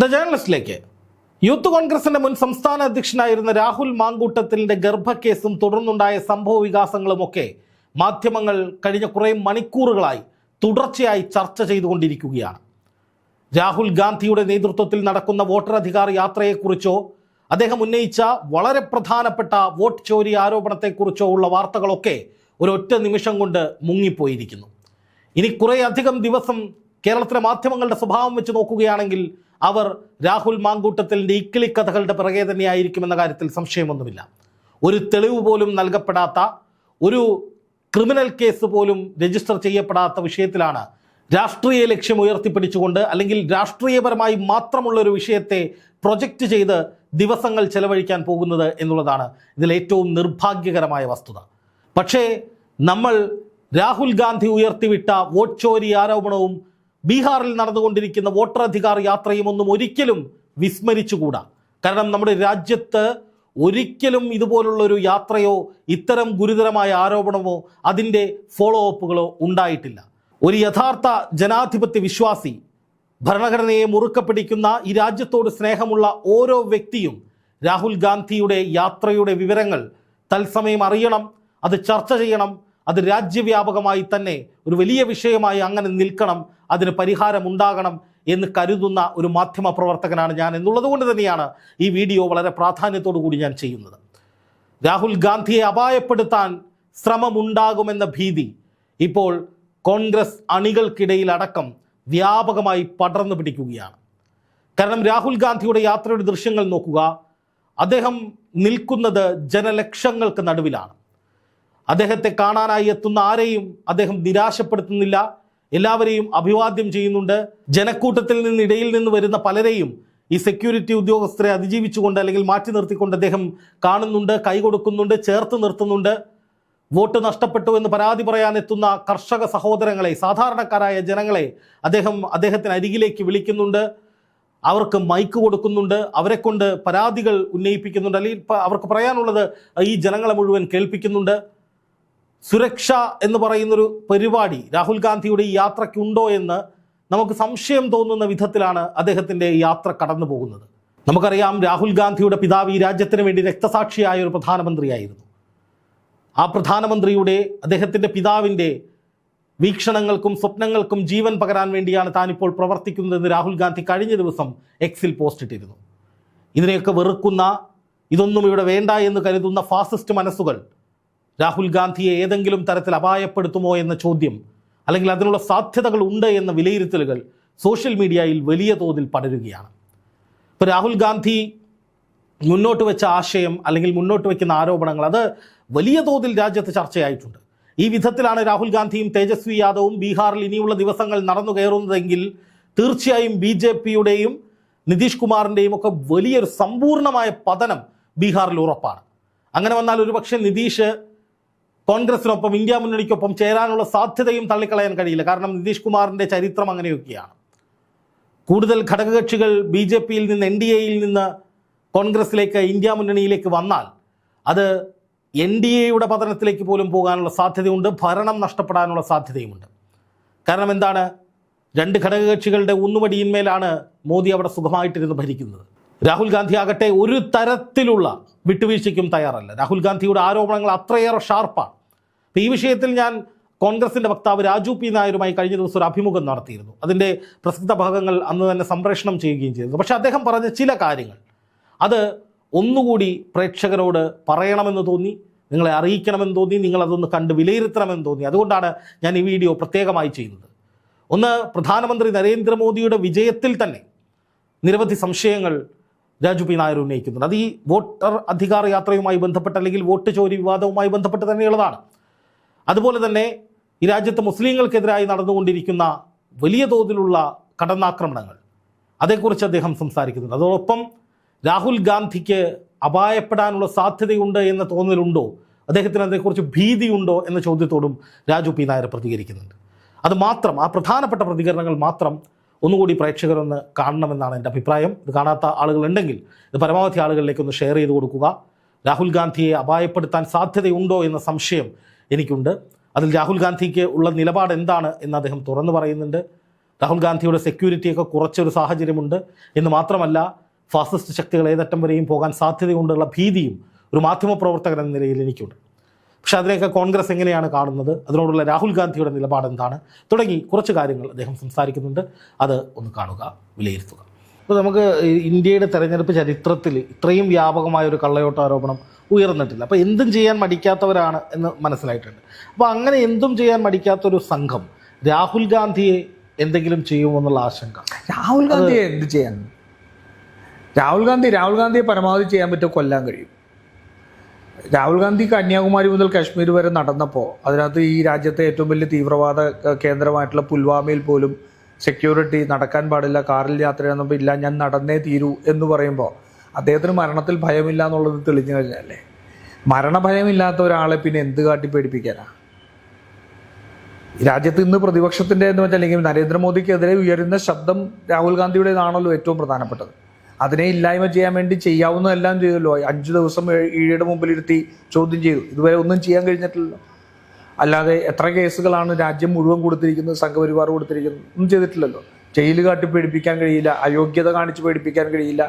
The ജേർണലിസ്റ്റിലേക്ക് youth കോൺഗ്രസിന്റെ മുൻ സംസ്ഥാന അധ്യക്ഷനായിരുന്ന രാഹുൽ മാങ്കൂട്ടത്തിലിന്റെ ഗർഭക്കേസും തുടർന്നുണ്ടായ സംഭവ വികാസങ്ങളുമൊക്കെ മാധ്യമങ്ങൾ കഴിഞ്ഞ കുറേ മണിക്കൂറുകളായി തുടർച്ചയായി ചർച്ച ചെയ്തുകൊണ്ടിരിക്കുകയാണ്. രാഹുൽ ഗാന്ധിയുടെ നേതൃത്വത്തിൽ നടക്കുന്ന വോട്ടർ അധികാർ യാത്രയെക്കുറിച്ചോ അദ്ദേഹം ഉന്നയിച്ച വളരെ പ്രധാനപ്പെട്ട വോട്ട് ചോരി ആരോപണത്തെക്കുറിച്ചോ ഉള്ള വാർത്തകളൊക്കെ ഒരൊറ്റ നിമിഷം കൊണ്ട് മുങ്ങിപ്പോയിരിക്കുന്നു. ഇനി കുറേ അധികം ദിവസം കേരളത്തിലെ മാധ്യമങ്ങളുടെ സ്വഭാവം വെച്ച് നോക്കുകയാണെങ്കിൽ അവർ രാഹുൽ മാങ്കൂട്ടത്തിന്റെ ഇക്കിളി കഥകളുടെ പിറകെ തന്നെയായിരിക്കുമെന്ന കാര്യത്തിൽ സംശയമൊന്നുമില്ല. ഒരു തെളിവ് പോലും നൽകപ്പെടാത്ത ഒരു ക്രിമിനൽ കേസ് പോലും രജിസ്റ്റർ ചെയ്യപ്പെടാത്ത വിഷയത്തിലാണ് രാഷ്ട്രീയ ലക്ഷ്യം ഉയർത്തിപ്പിടിച്ചുകൊണ്ട് അല്ലെങ്കിൽ രാഷ്ട്രീയപരമായി മാത്രമുള്ള ഒരു വിഷയത്തെ പ്രൊജക്റ്റ് ചെയ്ത് ദിവസങ്ങൾ ചെലവഴിക്കാൻ പോകുന്നത് എന്നുള്ളതാണ് ഇതിൽ ഏറ്റവും നിർഭാഗ്യകരമായ വസ്തുത. പക്ഷേ നമ്മൾ രാഹുൽ ഗാന്ധി ഉയർത്തിവിട്ട വോട്ട് ചോരി ആരോപണവും ബീഹാറിൽ നടന്നുകൊണ്ടിരിക്കുന്ന വോട്ടറധികാർ യാത്രയും ഒന്നും ഒരിക്കലും വിസ്മരിച്ചുകൂടാ. കാരണം നമ്മുടെ രാജ്യത്ത് ഒരിക്കലും ഇതുപോലുള്ള ഒരു യാത്രയോ ഇത്തരം ഗുരുതരമായ ആരോപണമോ അതിന്റെ ഫോളോ അപ്പുകളോ ഉണ്ടായിട്ടില്ല. ഒരു യഥാർത്ഥ ജനാധിപത്യ വിശ്വാസി ഭരണഘടനയെ മുറുക്കെ പിടിക്കുന്ന ഈ രാജ്യത്തോട് സ്നേഹമുള്ള ഓരോ വ്യക്തിയും രാഹുൽ ഗാന്ധിയുടെ യാത്രയുടെ വിവരങ്ങൾ തത്സമയം അറിയണം അത് ചർച്ച ചെയ്യണം അത് രാജ്യവ്യാപകമായി തന്നെ ഒരു വലിയ വിഷയമായി അങ്ങനെ നിൽക്കണം അതിന് പരിഹാരം ഉണ്ടാകണം എന്ന് കരുതുന്ന ഒരു മാധ്യമ പ്രവർത്തകനാണ് ഞാൻ എന്നുള്ളത് കൊണ്ട് തന്നെയാണ് ഈ വീഡിയോ വളരെ പ്രാധാന്യത്തോടു കൂടി ഞാൻ ചെയ്യുന്നത്. രാഹുൽ ഗാന്ധിയെ അപായപ്പെടുത്താൻ ശ്രമമുണ്ടാകുമെന്ന ഭീതി ഇപ്പോൾ കോൺഗ്രസ് അണികൾക്കിടയിൽ അടക്കം വ്യാപകമായി പടർന്നു പിടിക്കുകയാണ്. കാരണം രാഹുൽ ഗാന്ധിയുടെ യാത്രയുടെ ദൃശ്യങ്ങൾ നോക്കുക അദ്ദേഹം നിൽക്കുന്നത് ജനലക്ഷങ്ങൾക്ക് നടുവിലാണ്. അദ്ദേഹത്തെ കാണാനായി എത്തുന്ന ആരെയും അദ്ദേഹം നിരാശപ്പെടുത്തുന്നില്ല എല്ലാവരെയും അഭിവാദ്യം ചെയ്യുന്നുണ്ട്. ജനക്കൂട്ടത്തിൽ നിന്ന് ഇടയിൽ നിന്ന് വരുന്ന പലരെയും ഈ സെക്യൂരിറ്റി ഉദ്യോഗസ്ഥരെ അതിജീവിച്ചുകൊണ്ട് അല്ലെങ്കിൽ മാറ്റി നിർത്തിക്കൊണ്ട് അദ്ദേഹം കാണുന്നുണ്ട് കൈ കൊടുക്കുന്നുണ്ട് ചേർത്ത് നിർത്തുന്നുണ്ട്. വോട്ട് നഷ്ടപ്പെട്ടു എന്ന് പരാതി പറയാനെത്തുന്ന കർഷക സഹോദരങ്ങളെ സാധാരണക്കാരായ ജനങ്ങളെ അദ്ദേഹം അദ്ദേഹത്തിന് അരികിലേക്ക് വിളിക്കുന്നുണ്ട്. അവർക്ക് മൈക്ക് കൊടുക്കുന്നുണ്ട്. അവരെ കൊണ്ട് പരാതികൾ ഉന്നയിപ്പിക്കുന്നുണ്ട്. അല്ലെങ്കിൽ അവർക്ക് പറയാനുള്ളത് ഈ ജനങ്ങളെ മുഴുവൻ കേൾപ്പിക്കുന്നുണ്ട്. സുരക്ഷ എന്ന് പറയുന്നൊരു പരിപാടി രാഹുൽ ഗാന്ധിയുടെ ഈ യാത്രയ്ക്കുണ്ടോ എന്ന് നമുക്ക് സംശയം തോന്നുന്ന വിധത്തിലാണ് അദ്ദേഹത്തിന്റെ യാത്ര കടന്നു പോകുന്നത്. നമുക്കറിയാം രാഹുൽ ഗാന്ധിയുടെ പിതാവ് ഈ രാജ്യത്തിന് വേണ്ടി രക്തസാക്ഷിയായ ഒരു പ്രധാനമന്ത്രിയായിരുന്നു. ആ പ്രധാനമന്ത്രിയുടെ അദ്ദേഹത്തിന്റെ പിതാവിന്റെ വീക്ഷണങ്ങൾക്കും സ്വപ്നങ്ങൾക്കും ജീവൻ പകരാൻ വേണ്ടിയാണ് താനിപ്പോൾ പ്രവർത്തിക്കുന്നതെന്ന് രാഹുൽ ഗാന്ധി കഴിഞ്ഞ ദിവസം എക്സിൽ പോസ്റ്റ് ഇട്ടിരുന്നു. ഇതിനെയൊക്കെ വെറുക്കുന്ന ഇതൊന്നും ഇവിടെ വേണ്ട എന്ന് കരുതുന്ന ഫാസിസ്റ്റ് മനസ്സുകൾ രാഹുൽ ഗാന്ധിയെ ഏതെങ്കിലും തരത്തിൽ അപായപ്പെടുത്തുമോ എന്ന ചോദ്യം അല്ലെങ്കിൽ അതിനുള്ള സാധ്യതകൾ ഉണ്ട് എന്ന വിലയിരുത്തലുകൾ സോഷ്യൽ മീഡിയയിൽ വലിയ തോതിൽ പടരുകയാണ്. ഇപ്പോൾ രാഹുൽ ഗാന്ധി മുന്നോട്ട് വെച്ച ആശയം അല്ലെങ്കിൽ മുന്നോട്ട് വയ്ക്കുന്ന ആരോപണങ്ങൾ അത് വലിയ തോതിൽ രാജ്യത്ത് ചർച്ചയായിട്ടുണ്ട്. ഈ വിധത്തിലാണ് രാഹുൽ ഗാന്ധിയും തേജസ്വി യാദവും ബീഹാറിൽ ഇനിയുള്ള ദിവസങ്ങൾ നടന്നു കയറുന്നതെങ്കിൽ തീർച്ചയായും ബി ജെ പിയുടെയും നിതീഷ് കുമാറിന്റെയും ഒക്കെ വലിയൊരു സമ്പൂർണമായ പതനം ബീഹാറിൽ ഉറപ്പാണ്. അങ്ങനെ വന്നാൽ ഒരുപക്ഷെ നിതീഷ് കോൺഗ്രസിനൊപ്പം ഇന്ത്യ മുന്നണിക്കൊപ്പം ചേരാനുള്ള സാധ്യതയും തള്ളിക്കളയാൻ കഴിയില്ല. കാരണം നിതീഷ് കുമാറിന്റെ ചരിത്രം അങ്ങനെയൊക്കെയാണ്. കൂടുതൽ ഘടകകക്ഷികൾ ബി ജെ പിയിൽ നിന്ന് എൻ ഡി എയിൽ നിന്ന് കോൺഗ്രസിലേക്ക് ഇന്ത്യ മുന്നണിയിലേക്ക് വന്നാൽ അത് എൻ ഡി എയുടെ പതനത്തിലേക്ക് പോലും പോകാനുള്ള സാധ്യതയുണ്ട് ഭരണം നഷ്ടപ്പെടാനുള്ള സാധ്യതയുമുണ്ട്. കാരണം എന്താണ്? രണ്ട് ഘടകകക്ഷികളുടെ ഊന്നുവടിയിന്മേലാണ് മോദി അവിടെ സുഖമായിട്ടിരുന്ന് ഭരിക്കുന്നത്. രാഹുൽ ഗാന്ധി ആകട്ടെ ഒരു തരത്തിലുള്ള വിട്ടുവീഴ്ചയ്ക്കും തയ്യാറല്ല. രാഹുൽ ഗാന്ധിയുടെ ആരോപണങ്ങൾ അത്രയേറെ ഷാർപ്പാണ്. അപ്പോൾ ഈ വിഷയത്തിൽ ഞാൻ കോൺഗ്രസിന്റെ വക്താവ് രാജു പി നായരുമായി കഴിഞ്ഞ ദിവസം ഒരു അഭിമുഖം നടത്തിയിരുന്നു. അതിന്റെ പ്രസക്ത ഭാഗങ്ങൾ അന്ന് തന്നെ സംപ്രേഷണം ചെയ്യുകയും ചെയ്തിരുന്നു പക്ഷേ അദ്ദേഹം പറഞ്ഞ ചില കാര്യങ്ങൾ. അത് ഒന്നുകൂടി പ്രേക്ഷകരോട് പറയണമെന്ന് തോന്നി നിങ്ങളെ അറിയിക്കണമെന്ന് തോന്നി നിങ്ങളതൊന്ന് കണ്ട് വിലയിരുത്തണമെന്ന് തോന്നി. അതുകൊണ്ടാണ് ഞാൻ ഈ വീഡിയോ പ്രത്യേകമായി ചെയ്യുന്നത്. ഒന്ന് പ്രധാനമന്ത്രി നരേന്ദ്രമോദിയുടെ വിജയത്തിൽ തന്നെ നിരവധി സംശയങ്ങൾ രാജു പി നായർ ഉന്നയിക്കുന്നുണ്ട്. അത് ഈ വോട്ടർ അധികാര യാത്രയുമായി ബന്ധപ്പെട്ട് അല്ലെങ്കിൽ വോട്ട് ചോരി വിവാദവുമായി ബന്ധപ്പെട്ട് തന്നെയുള്ളതാണ്. അതുപോലെ തന്നെ ഈ രാജ്യത്ത് മുസ്ലിങ്ങൾക്കെതിരായി നടന്നുകൊണ്ടിരിക്കുന്ന വലിയ തോതിലുള്ള കടന്നാക്രമണങ്ങൾ. അതേക്കുറിച്ച് അദ്ദേഹം സംസാരിക്കുന്നുണ്ട്. അതോടൊപ്പം രാഹുൽ ഗാന്ധിക്ക് അപായപ്പെടാനുള്ള സാധ്യതയുണ്ട് എന്ന തോന്നലുണ്ടോ? അദ്ദേഹത്തിന് അതിനെക്കുറിച്ച് ഭീതിയുണ്ടോ എന്ന ചോദ്യത്തോടും രാജു പി നായർ പ്രതികരിക്കുന്നുണ്ട്. അത് മാത്രം ആ പ്രധാനപ്പെട്ട പ്രതികരണങ്ങൾ മാത്രം ഒന്നുകൂടി പ്രേക്ഷകരൊന്ന് കാണണമെന്നാണ് എന്റെ അഭിപ്രായം. ഇത് കാണാത്ത ആളുകളുണ്ടെങ്കിൽ ഇത് പരമാവധി ആളുകളിലേക്ക് ഒന്ന് ഷെയർ ചെയ്ത് കൊടുക്കുക. രാഹുൽ ഗാന്ധിയെ അപായപ്പെടുത്താൻ സാധ്യതയുണ്ടോ എന്ന സംശയം എനിക്കുണ്ട്. അതിൽ രാഹുൽ ഗാന്ധിക്ക് ഉള്ള നിലപാട് എന്താണ് എന്ന് അദ്ദേഹം തുറന്നു പറയുന്നുണ്ട്. രാഹുൽ ഗാന്ധിയുടെ സെക്യൂരിറ്റിയൊക്കെ കുറച്ചൊരു സാഹചര്യമുണ്ട്. എന്ന് മാത്രമല്ല ഫാസിസ്റ്റ് ശക്തികൾ ഏതറ്റം വരെയും പോകാൻ സാധ്യതയുണ്ടുള്ള ഭീതിയും ഒരു മാധ്യമപ്രവർത്തകൻ എന്ന നിലയിൽ എനിക്കുണ്ട്. പക്ഷെ അതിനെയൊക്കെ കോൺഗ്രസ് എങ്ങനെയാണ് കാണുന്നത്? അതിനോടുള്ള രാഹുൽ ഗാന്ധിയുടെ നിലപാട് എന്താണ് തുടങ്ങി കുറച്ച് കാര്യങ്ങൾ അദ്ദേഹം സംസാരിക്കുന്നുണ്ട്. അത് ഒന്ന് കാണുക വിലയിരുത്തുക. അപ്പോൾ നമുക്ക് ഇന്ത്യയുടെ തെരഞ്ഞെടുപ്പ് ചരിത്രത്തിൽ ഇത്രയും വ്യാപകമായ ഒരു കള്ളയോട്ട ആരോപണം ഉയർന്നിട്ടില്ല. അപ്പോൾ എന്തും ചെയ്യാൻ മടിക്കാത്തവരാണ് എന്ന് മനസ്സിലായിട്ടുണ്ട്. അപ്പോൾ അങ്ങനെ എന്തും ചെയ്യാൻ മടിക്കാത്തൊരു സംഘം രാഹുൽ ഗാന്ധിയെ എന്തെങ്കിലും ചെയ്യുമെന്നുള്ള ആശങ്ക? രാഹുൽ ഗാന്ധിയെ എന്ത് ചെയ്യാൻ? രാഹുൽ ഗാന്ധി രാഹുൽ ഗാന്ധിയെ പരമാവധി ചെയ്യാൻ പറ്റുമോ കൊല്ലാൻ കഴിയും? രാഹുൽ ഗാന്ധി കന്യാകുമാരി മുതൽ കാശ്മീർ വരെ നടന്നപ്പോൾ അതിനകത്ത് ഈ രാജ്യത്തെ ഏറ്റവും വലിയ തീവ്രവാദ കേന്ദ്രമായിട്ടുള്ള പുൽവാമയിൽ പോലും സെക്യൂരിറ്റി നടക്കാൻ പാടില്ല കാറിൽ യാത്ര ചെയ്യുന്നപ്പോൾ ഇല്ല ഞാൻ നടന്നേ തീരൂ എന്ന് പറയുമ്പോൾ അദ്ദേഹത്തിന് മരണത്തിൽ ഭയമില്ല എന്നുള്ളത് തെളിഞ്ഞു കഴിഞ്ഞല്ലേ മരണഭയമില്ലാത്ത ഒരാളെ പിന്നെ എന്ത് കാട്ടി പേടിപ്പിക്കാനാ? രാജ്യത്ത് ഇന്ന് പ്രതിപക്ഷത്തിന്റെ എന്ന് വെച്ചാൽ അല്ലെങ്കിൽ നരേന്ദ്രമോദിക്കെതിരെ ഉയരുന്ന ശബ്ദം രാഹുൽ ഗാന്ധിയുടേതാണല്ലോ ഏറ്റവും പ്രധാനപ്പെട്ടത്. അതിനെ ഇല്ലായ്മ ചെയ്യാൻ വേണ്ടി ചെയ്യാവുന്നതെല്ലാം ചെയ്തല്ലോ. അഞ്ച് ദിവസം ഈഴയുടെ മുമ്പിലിരുത്തി ചോദ്യം ചെയ്തു. ഇതുവരെ ഒന്നും ചെയ്യാൻ കഴിഞ്ഞിട്ടില്ലല്ലോ. അല്ലാതെ എത്ര കേസുകളാണ് രാജ്യം മുഴുവൻ കൊടുത്തിരിക്കുന്നത് സംഘപരിവാർ കൊടുത്തിരിക്കുന്നത് ഒന്നും ചെയ്തിട്ടില്ലല്ലോ. ജയിൽ കാട്ടി പേടിപ്പിക്കാൻ കഴിയില്ല അയോഗ്യത കാണിച്ച് പേടിപ്പിക്കാൻ കഴിയില്ല.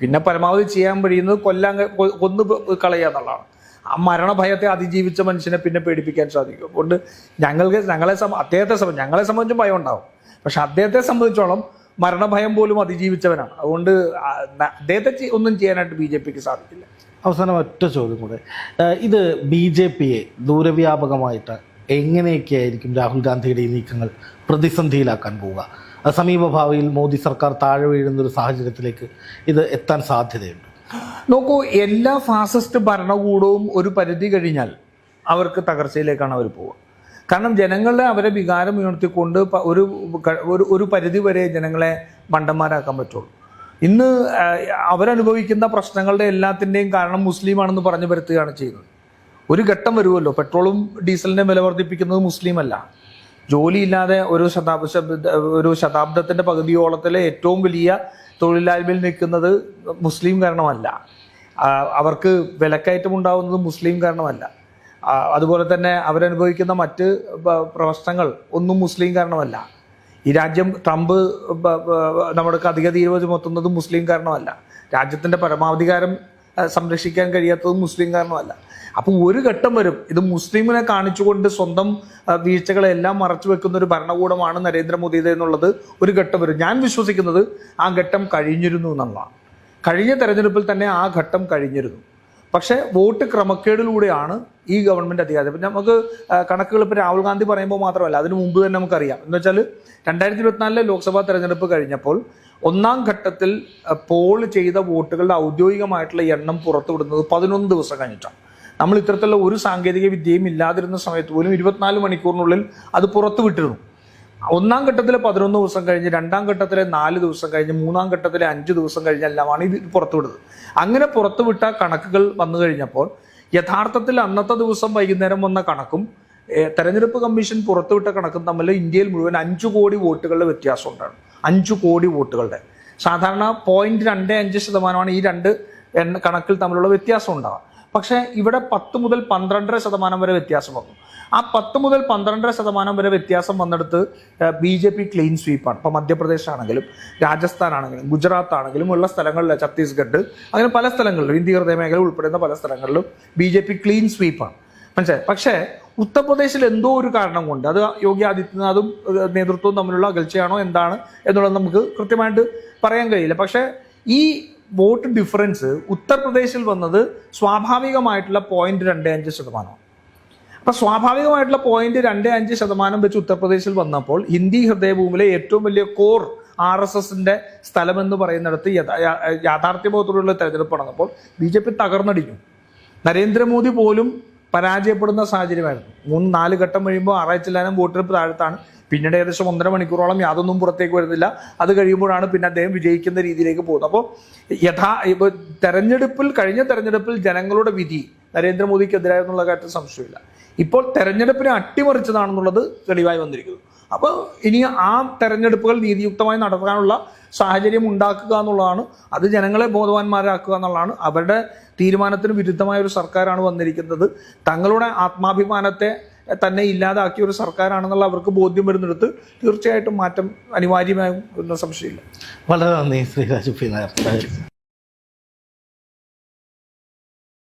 പിന്നെ പരമാവധി ചെയ്യാൻ കഴിയുന്നത് കൊല്ലാൻ കൊന്നു കളയുക എന്നുള്ളതാണ്. ആ മരണഭയത്തെ അതിജീവിച്ച മനുഷ്യനെ പിന്നെ പേടിപ്പിക്കാൻ സാധിക്കും. അതുകൊണ്ട് ഞങ്ങൾക്ക് ഞങ്ങളെ അദ്ദേഹത്തെ സംബന്ധിച്ച് ഞങ്ങളെ സംബന്ധിച്ചും ഭയം ഉണ്ടാവും. പക്ഷെ അദ്ദേഹത്തെ സംബന്ധിച്ചോളം മരണഭയം പോലും അതിജീവിച്ചവനാണ്. അതുകൊണ്ട് അദ്ദേഹത്തെ ഒന്നും ചെയ്യാനായിട്ട് ബി ജെ പിക്ക് സാധിക്കില്ല. അവസാനം ഒറ്റ ചോദ്യം കൂടെ. ഇത് ബി ജെ പിയെ ദൂരവ്യാപകമായിട്ട് എങ്ങനെയൊക്കെയായിരിക്കും രാഹുൽ ഗാന്ധിയുടെ ഈ നീക്കങ്ങൾ പ്രതിസന്ധിയിലാക്കാൻ പോവുക? അത് സമീപ മോദി സർക്കാർ താഴെ വീഴുന്ന ഒരു സാഹചര്യത്തിലേക്ക് ഇത് എത്താൻ സാധ്യതയുണ്ട്. നോക്കൂ എല്ലാ ഫാസിസ്റ്റ് ഭരണകൂടവും ഒരു പരിധി കഴിഞ്ഞാൽ അവർക്ക് തകർച്ചയിലേക്കാണ് അവർ പോവുക. കാരണം ജനങ്ങളെ അവരെ വികാരം ഉയർത്തിക്കൊണ്ട് ഒരു ഒരു പരിധി വരെ ജനങ്ങളെ മണ്ടന്മാരാക്കാൻ പറ്റുള്ളൂ. ഇന്ന് അവരനുഭവിക്കുന്ന പ്രശ്നങ്ങളുടെ എല്ലാത്തിന്റെയും കാരണം മുസ്ലിമാണെന്ന് പറഞ്ഞു വരുത്തുകയാണ് ചെയ്യുന്നത്. ഒരു ഘട്ടം വരുമല്ലോ. പെട്രോളും ഡീസലിന്റെ വില വർദ്ധിപ്പിക്കുന്നത് മുസ്ലിം അല്ല ജോലിയില്ലാതെ ഒരു ശതാബ്ദ ഒരു ശതാബ്ദത്തിന്റെ പകുതിയോളത്തിലെ ഏറ്റവും വലിയ തൊഴിലില്ലായ്മയിൽ നിൽക്കുന്നത് മുസ്ലിം കാരണമല്ല. അവർക്ക് വിലക്കയറ്റം ഉണ്ടാകുന്നത് മുസ്ലിം കാരണമല്ല. അതുപോലെ തന്നെ അവരനുഭവിക്കുന്ന മറ്റ് പ്രശ്നങ്ങൾ ഒന്നും മുസ്ലിം കാരണമല്ല. ഈ രാജ്യം ട്രംപ് നമ്മുടെ അധിക തീരുവ ചുമത്തുന്നത് മുസ്ലിം കാരണമല്ല. രാജ്യത്തിന്റെ പരമാധികാരം സംരക്ഷിക്കാൻ കഴിയാത്തത് മുസ്ലിം കാരണമല്ല. അപ്പോൾ ഒരു ഘട്ടം വരും ഇത് മുസ്ലിമിനെ കാണിച്ചുകൊണ്ട് സ്വന്തം വീഴ്ചകളെല്ലാം മറച്ചു വെക്കുന്ന ഒരു ഭരണകൂടമാണ് നരേന്ദ്രമോദിയുടെ എന്നുള്ളത് ഒരു ഘട്ടം വരും. ഞാൻ വിശ്വസിക്കുന്നത് ആ ഘട്ടം കഴിഞ്ഞിരുന്നു എന്നുള്ളതാണ്. കഴിഞ്ഞ തെരഞ്ഞെടുപ്പിൽ തന്നെ ആ ഘട്ടം കഴിഞ്ഞിരുന്നു. പക്ഷേ വോട്ട് ക്രമക്കേടിലൂടെയാണ് ഈ ഗവൺമെന്റ് അധികാരം ഇപ്പം നമുക്ക് കണക്കുകൾ ഇപ്പോൾ രാഹുൽ ഗാന്ധി പറയുമ്പോൾ മാത്രമല്ല അതിന് മുമ്പ് തന്നെ നമുക്കറിയാം. എന്ന് വെച്ചാൽ രണ്ടായിരത്തി ഇരുപത്തിനാലിലെ ലോക്സഭാ തെരഞ്ഞെടുപ്പ് കഴിഞ്ഞപ്പോൾ ഒന്നാം ഘട്ടത്തിൽ പോൾ ചെയ്ത വോട്ടുകളുടെ ഔദ്യോഗികമായിട്ടുള്ള എണ്ണം പുറത്തുവിടുന്നത് പതിനൊന്ന് ദിവസം കഴിഞ്ഞിട്ടാണ്. നമ്മൾ ഇത്തരത്തിലുള്ള ഒരു സാങ്കേതിക വിദ്യയും ഇല്ലാതിരുന്ന സമയത്ത് പോലും ഇരുപത്തിനാല് മണിക്കൂറിനുള്ളിൽ അത് പുറത്തു വിട്ടിരുന്നു ഒന്നാം ഘട്ടത്തിലെ പതിനൊന്ന് ദിവസം കഴിഞ്ഞ് രണ്ടാം ഘട്ടത്തിലെ നാല് ദിവസം കഴിഞ്ഞ് മൂന്നാം ഘട്ടത്തിലെ അഞ്ച് ദിവസം കഴിഞ്ഞെല്ലാമാണ് ഇത് പുറത്തുവിടുന്നത്. അങ്ങനെ പുറത്തുവിട്ട കണക്കുകൾ വന്നു കഴിഞ്ഞപ്പോൾ യഥാർത്ഥത്തിൽ അന്നത്തെ ദിവസം വൈകുന്നേരം വന്ന കണക്കും തെരഞ്ഞെടുപ്പ് കമ്മീഷൻ പുറത്തുവിട്ട കണക്കും തമ്മിൽ ഇന്ത്യയിൽ മുഴുവൻ അഞ്ചു കോടി വോട്ടുകളുടെ വ്യത്യാസം ഉണ്ടാണ് അഞ്ചു കോടി വോട്ടുകളുടെ. സാധാരണ പോയിന്റ് രണ്ട് അഞ്ച് ശതമാനമാണ് ഈ രണ്ട് കണക്കിൽ തമ്മിലുള്ള വ്യത്യാസം ഉണ്ടാവുക. പക്ഷേ ഇവിടെ പത്ത് മുതൽ പന്ത്രണ്ടര ശതമാനം വരെ വ്യത്യാസം വന്നു. ആ പത്ത് മുതൽ പന്ത്രണ്ടര ശതമാനം വരെ വ്യത്യാസം വന്നെടുത്ത് ബി ജെ പി ക്ലീൻ സ്വീപ്പാണ് ഇപ്പോൾ മധ്യപ്രദേശ് ആണെങ്കിലും രാജസ്ഥാൻ ആണെങ്കിലും ഗുജറാത്ത് ആണെങ്കിലും ഉള്ള സ്ഥലങ്ങളിൽ ഛത്തീസ്ഗഡ് അങ്ങനെ പല സ്ഥലങ്ങളിലും ഇന്ത്യ ഹൃദയ മേഖല ഉൾപ്പെടുന്ന പല സ്ഥലങ്ങളിലും ബി ജെ പി ക്ലീൻ സ്വീപ്പാണ് മനസ്സിലായി? പക്ഷേ ഉത്തർപ്രദേശിൽ എന്തോ ഒരു കാരണം കൊണ്ട് അത് യോഗി ആദിത്യനാഥും നേതൃത്വവും തമ്മിലുള്ള അകൽച്ചയാണോ എന്താണ് എന്നുള്ളത് നമുക്ക് കൃത്യമായിട്ട് പറയാൻ കഴിയില്ല. പക്ഷേ ഈ വോട്ട് ഡിഫറൻസ് ഉത്തർപ്രദേശിൽ വന്നത് സ്വാഭാവികമായിട്ടുള്ള പോയിന്റ് രണ്ട് അഞ്ച് ശതമാനം അപ്പൊ സ്വാഭാവികമായിട്ടുള്ള പോയിന്റ് രണ്ട് അഞ്ച് ശതമാനം വെച്ച് ഉത്തർപ്രദേശിൽ വന്നപ്പോൾ ഹിന്ദി ഹൃദയഭൂമിയിലെ ഏറ്റവും വലിയ കോർ ആർ എസ് എസിന്റെ സ്ഥലം എന്ന് പറയുന്നിടത്ത് യാഥാർത്ഥ്യബോധത്തോടുള്ള തെരഞ്ഞെടുപ്പ് നടന്നപ്പോൾ ബി ജെ പി തകർന്നടിക്കും നരേന്ദ്രമോദി പോലും പരാജയപ്പെടുന്ന സാഹചര്യമായിരുന്നു. മൂന്ന് നാല് ഘട്ടം കഴിയുമ്പോൾ ആറാഴ്ചയിലാനും വോട്ടെടുപ്പ് താഴത്താണ്. പിന്നീട് ഏകദേശം ഒന്നര മണിക്കൂറോളം യാതൊന്നും പുറത്തേക്ക് വരുന്നില്ല. അത് കഴിയുമ്പോഴാണ് പിന്നെ അദ്ദേഹം വിജയിക്കുന്ന രീതിയിലേക്ക് പോകുന്നത്. അപ്പോൾ യഥാ ഇപ്പോൾ തെരഞ്ഞെടുപ്പിൽ കഴിഞ്ഞ തെരഞ്ഞെടുപ്പിൽ ജനങ്ങളുടെ വിധി നരേന്ദ്രമോദിക്കെതിരായെന്നുള്ള കാര്യത്തിൽ സംശയമില്ല. ഇപ്പോൾ തെരഞ്ഞെടുപ്പിനെ അട്ടിമറിച്ചതാണെന്നുള്ളത് തെളിവായി വന്നിരിക്കുന്നു. അപ്പോൾ ഇനി ആ തെരഞ്ഞെടുപ്പുകൾ നീതിയുക്തമായി നടത്താനുള്ള സാഹചര്യം ഉണ്ടാക്കുക എന്നുള്ളതാണ്. അത് ജനങ്ങളെ ബോധവാന്മാരാക്കുക എന്നുള്ളതാണ്. അവരുടെ തീരുമാനത്തിന് വിരുദ്ധമായ ഒരു സർക്കാരാണ് വന്നിരിക്കുന്നത്. തങ്ങളുടെ ആത്മാഭിമാനത്തെ തന്നെ ഇല്ലാതാക്കിയ ഒരു സർക്കാരാണെന്നുള്ള അവർക്ക് ബോധ്യം വരുന്നിടത്ത് തീർച്ചയായിട്ടും മാറ്റം അനിവാര്യമായും എന്ന സംശയമില്ല. വളരെ നന്ദി ശ്രീരാജ് പി നായർ.